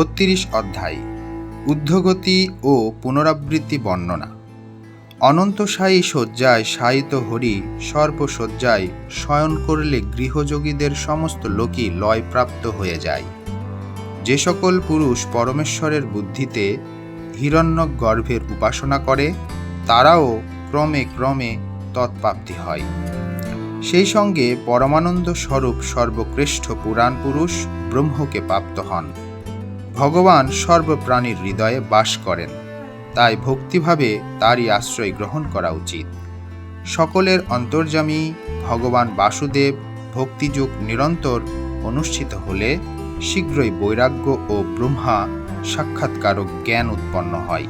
বত্রিশ অধ্যায়, ঊর্ধ্বগতি ও পুনরাবৃত্তি বর্ণনা। অনন্তসায়ী শয্যায় শায়িত হরি সর্বশয্যায় শয়ন করলে গৃহযোগীদের সমস্ত লোকই লয়প্রাপ্ত হয়ে যায়। যে সকল পুরুষ পরমেশ্বরের বুদ্ধিতে হিরণ্যক গর্ভের উপাসনা করে, তারাও ক্রমে ক্রমে তৎপ্রাপ্তি হয়। সেই সঙ্গে পরমানন্দ স্বরূপ সর্বশ্রেষ্ঠ পুরাণ পুরুষ ব্রহ্মকে প্রাপ্ত হন। ভগবান সর্বপ্রাণীর হৃদয়ে বাস করেন। তাই ভক্তিভাবে তারই আশ্রয় গ্রহণ করা উচিত। সকলের অন্তর্যামী ভগবান বাসুদেব ভক্তিযুগ নিরন্তর অনুষ্ঠিত হলে শীঘ্রই বৈরাগ্য ও ব্রহ্মা সাক্ষাৎকারক জ্ঞান উৎপন্ন হয়।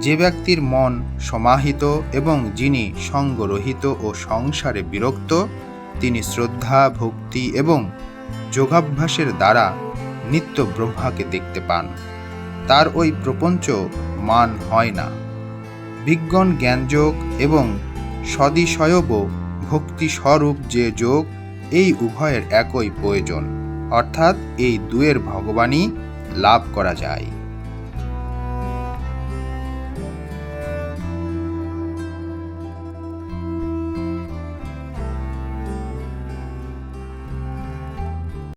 যে ব্যক্তির মন সমাহিত এবং যিনি সঙ্গরহিত ও সংসারে বিরক্ত, তিনি শ্রদ্ধা, ভক্তি এবং যোগাভ্যাসের দ্বারা নিত্য ব্রহ্মাকে দেখতে পান। তার ওই প্রপঞ্চ মান হয় না। বিজ্ঞান জ্ঞানযোগ এবং সদিশয়ব ভক্তি স্বরূপ যে যোগ, এই উভয়ের একই প্রয়োজন। অর্থাৎ এই দুয়ের ভগবানই লাভ করা যায়।